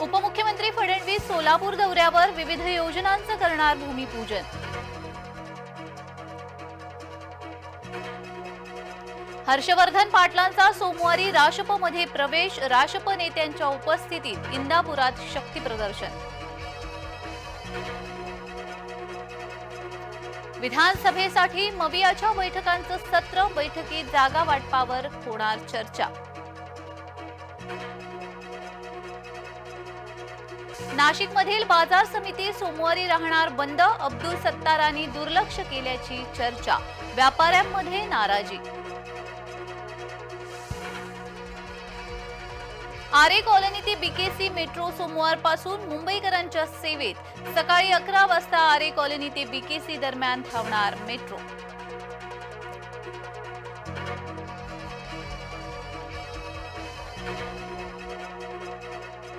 उपमुख्यमंत्री फडणवीस सोलापूर दौऱ्यावर विविध योजनांचं करणार भूमिपूजन. हर्षवर्धन पाटलांचा सोमवारी राशपमध्ये प्रवेश राशप नेत्यांच्या उपस्थितीत इंदापुरात शक्ती प्रदर्शन. विधानसभेसाठी मवियाच्या बैठकांचं सत्र बैठकीत जागा वाटपावर होणार चर्चा. नाशिकमधील बाजार समिती सोमवारी राहणार बंद अब्दुल सत्तारांनी दुर्लक्ष केल्याची चर्चा. व्यापाऱ्यांमध्ये नाराजी. आरे कॉलनी ते बीकेसी मेट्रो सोमवारपासून मुंबईकरांच्या सेवेत. सकाळी अकरा वाजता आरे कॉलनी ते बीकेसी दरम्यान धावणार मेट्रो.